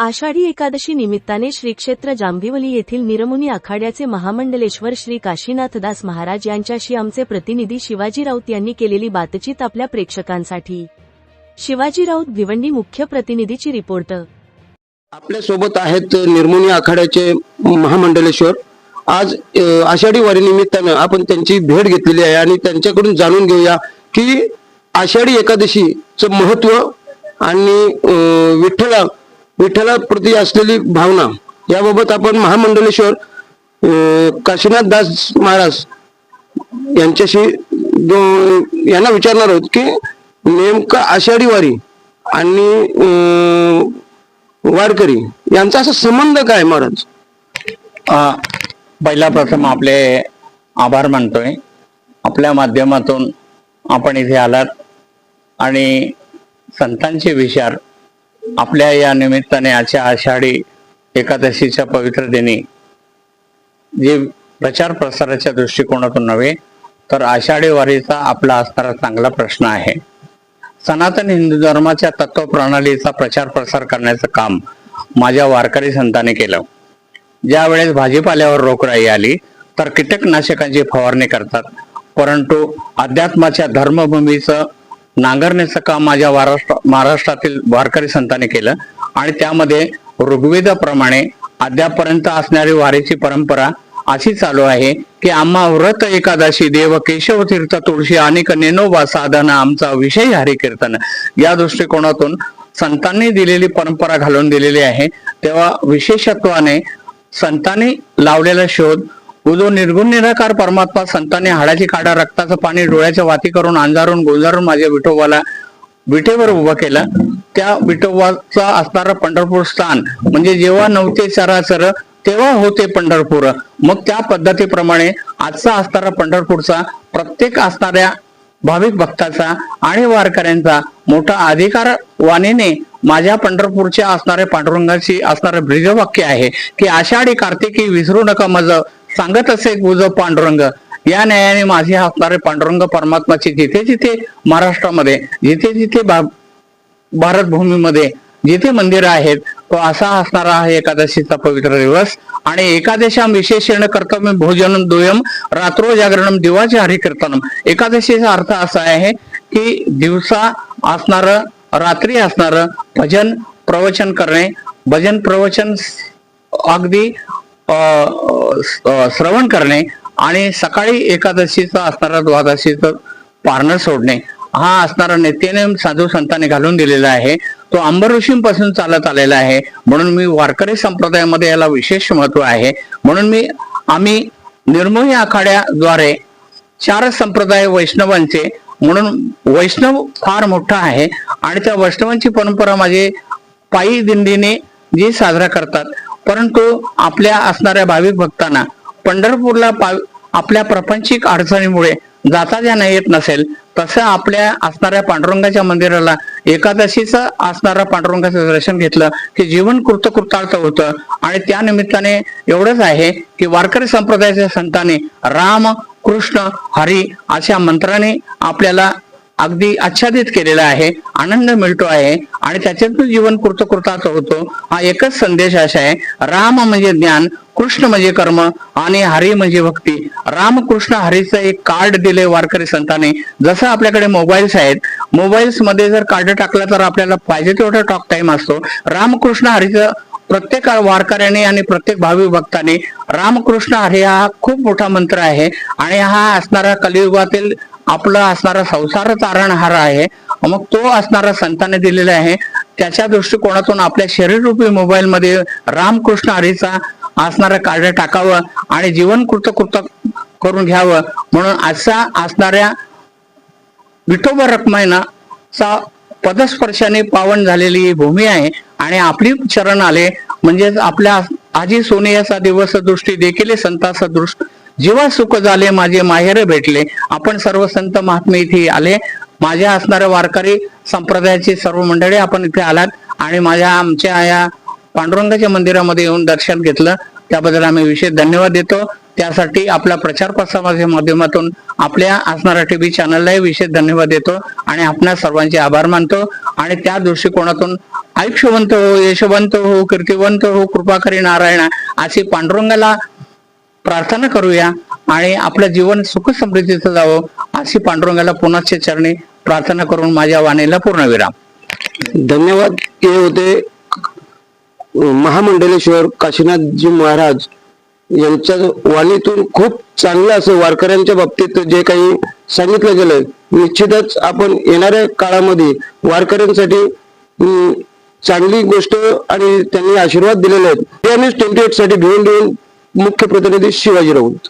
आषाढी एकादशी निमित्ताने श्री क्षेत्र जांभिवली येथील निरमुनी आखाड्याचे महामंडलेश्वर श्री काशीनाथदास महाराज यांच्याशी आमचे प्रतिनिधी शिवाजी राऊत यांनी केलेली बातचीत आपल्या प्रेक्षकांसाठी. शिवाजी राऊत भिवंडी मुख्य प्रतिनिधीची रिपोर्ट. आपल्यासोबत आहेत निर्मुनी आखाड्याचे महामंडलेश्वर. आज आषाढी वारी निमित्तानं आपण त्यांची भेट घेतलेली आहे आणि त्यांच्याकडून जाणून घेऊया की आषाढी एकादशीचं महत्त्व आणि विठ्ठला विठ्ठलाप्रती असलेली भावना. याबाबत आपण महामंडलेश्वर काशीनाथ दास महाराज यांच्याशी दो- यांना विचारणार आहोत की नेमका आषाढी वारी आणि वारकरी यांचा असा संबंध काय महाराज? पहिला प्रथम आपले आभार मानतोय. आपल्या माध्यमातून आपण इथे आलात आणि संतांचे विचार आपल्या या निमित्ताने आजच्या आषाढी एकादशीच्या पवित्र दिनी जे प्रचार प्रसाराच्या दृष्टिकोनातून नव्हे तर आषाढी वारीचा आपला असणारा चांगला प्रश्न आहे. सनातन हिंदू धर्माच्या तत्व प्रणालीचा प्रचार प्रसार करण्याचं काम माझ्या वारकरी संतांनी केलं. ज्या वेळेस भाजीपाल्यावर रोखराई आली तर कीटकनाशकांची फवारणी करतात. परंतु अध्यात्माच्या धर्मभूमीचं नांगरण्याचं काम माझ्या महाराष्ट्र महाराष्ट्रातील वारकरी संतांनी केलं. आणि त्यामध्ये ऋग्वेदाप्रमाणे अद्यापर्यंत असणारी वारीची परंपरा अशी चालू आहे की आम्हा व्रत एकादशी देव केशव तीर्थ तुळशी आणि नेनोबा साधना आमचा विषय हरी कीर्तन या दृष्टिकोनातून संतांनी दिलेली परंपरा घालून दिलेली आहे. तेव्हा विशेषत्वाने संतांनी लावलेला शोध जो निर्गुण निराकार परमात्मा संतांनी हाडाची काढा रक्ताचं पाणी डोळ्याच्या वाती करून अंधारून गोंजारून माझ्या विठोबाला विठेवर उभं केलं. त्या विठोबाचा असणारं पंढरपूर स्थान म्हणजे जेव्हा नव्हते चराचर तेव्हा होते पंढरपूर. मग त्या पद्धतीप्रमाणे आजचा असणारा पंढरपूरचा प्रत्येक असणाऱ्या भाविक भक्ताचा आणि वारकऱ्यांचा मोठा अधिकार वाणीने माझ्या पंढरपूरच्या असणाऱ्या पांडुरंगाची असणारं ब्रिजवाक्य आहे की आषाढी कार्तिकी विसरू नका माझं सांगत असे गुज पांडुरंग. या न्यायाने माझे असणारे पांडुरंग परमात्माची जिथे जिथे महाराष्ट्रामध्ये जिथे जिथे भा- भारत भूमीमध्ये जिथे मंदिर आहेत तो असा असणारा आहे एकादशीचा पवित्र दिवस. आणि एकादशा विशेषण कर्तव्य भोजन दुयम रात्रो जागरणम दिवाचे हरिकीर्तनम एकादशीचा अर्थ असा आहे की दिवसा असणार रात्री असणार भजन प्रवचन करणे. भजन प्रवचन अगदी अं श्रवण करणे आणि सकाळी एकादशीचा असणारा द्वादशीचं पारणं सोडणे हा असणारा नित्यनेम साधू संतांनी घालून दिलेला आहे. तो अंबर ऋषींपासून चालत आलेला आहे. म्हणून मी वारकरी संप्रदायामध्ये याला विशेष महत्त्व आहे. म्हणून मी आम्ही निर्मोही आखाड्याद्वारे चार संप्रदाय वैष्णवांचे म्हणून वैष्णव फार मोठा आहे. आणि त्या वैष्णवांची परंपरा माझे पायी दिंडीने जी साजरा करतात परंतु आपल्या असणाऱ्या भाविक भक्तांना पंढरपूरला पा- आपल्या प्रपंचिक अडचणीमुळे जाता ज्यांना येत नसेल तसं आपल्या असणाऱ्या पांडुरंगाच्या मंदिराला एकादशीचं असणारा पांडुरंगाचं दर्शन घेतलं की जीवन कृतकृतार्थ होतं. आणि त्या निमित्ताने एवढंच आहे की वारकरी संप्रदायाच्या संतांनी राम कृष्ण हरी अशा मंत्राने आपल्याला अगदी आच्छादित केलेला आहे आनंद मिळतो आहे आणि त्याच्यातून जीवन कृतकृतार्थ होतो. हा एकच संदेश असा आहे राम म्हणजे ज्ञान कृष्ण म्हणजे कर्म आणि हरी म्हणजे भक्ती. राम कृष्ण हरीचं एक कार्ड दिले वारकरी संतांनी. जसं आपल्याकडे मोबाईल्स आहेत मोबाईल्समध्ये जर कार्ड टाकलं तर आपल्याला पाहिजे तेवढा टॉक टाइम असतो. रामकृष्ण हरीचं प्रत्येक वारकऱ्याने आणि प्रत्येक भावी भक्ताने रामकृष्ण हरी हा खूप मोठा मंत्र आहे आणि हा असणारा कलियुगातील आपला असणारा संसार तारणहार आहे. मग तो असणारा संताने दिलेला आहे. त्याच्या दृष्टिकोनातून आपल्या शरीररूपी मोबाईल मध्ये रामकृष्ण हरीचा असणारा कार्ड टाकावं आणि जीवन कृतकृत करून घ्यावं. म्हणून असा असणाऱ्या विठोबा रखमायनाचा पदस्पर्शाने पावन झालेली ही भूमी आहे. आणि आपली चरण आले म्हणजेच आपल्या आजी सोनियाचा दिवस दृष्टी देखील संताचा दृष्ट जेव्हा सुख झाले माझे माहेर भेटले आपण सर्व संत महात्मे इथे आले. माझ्या असणाऱ्या वारकरी संप्रदायाची सर्व मंडळी आपण इथे आलात आणि माझ्या आमच्या या पांडुरंगाच्या मंदिरामध्ये येऊन दर्शन घेतलं. त्याबद्दल आम्ही विशेष धन्यवाद देतो. त्यासाठी आपल्या प्रचार प्रसाराच्या माध्यमातून आपल्या असणाऱ्या टीव्ही चॅनललाही विशेष धन्यवाद देतो आणि आपल्या सर्वांचे आभार मानतो. आणि त्या दृष्टिकोनातून आयुष्यवंत हो यशवंत हो कीर्तिवंत हो कृपा करी नारायणा अशी पांडुरंगाला प्रार्थना करूया आणि आपलं जीवन सुख समृद्धीचं जावं अशी पांडुरंगाला पुन्हा चरणी प्रार्थना करून माझ्या वाणीला पूर्णविराम धन्यवाद हे होते. महामंडलेश्वर काशीनाथजी महाराज यांच्या वाणीतून खूप चांगलं असं वारकऱ्यांच्या बाबतीत जे काही सांगितलं गेलं निश्चितच आपण येणाऱ्या काळामध्ये वारकऱ्यांसाठी चांगली गोष्ट आणि त्यांनी आशीर्वाद दिलेले आहेत. ट्वेंटी एटसाठी भिवून देऊन मुख्य प्रतिनिधी शिवाजी राऊत.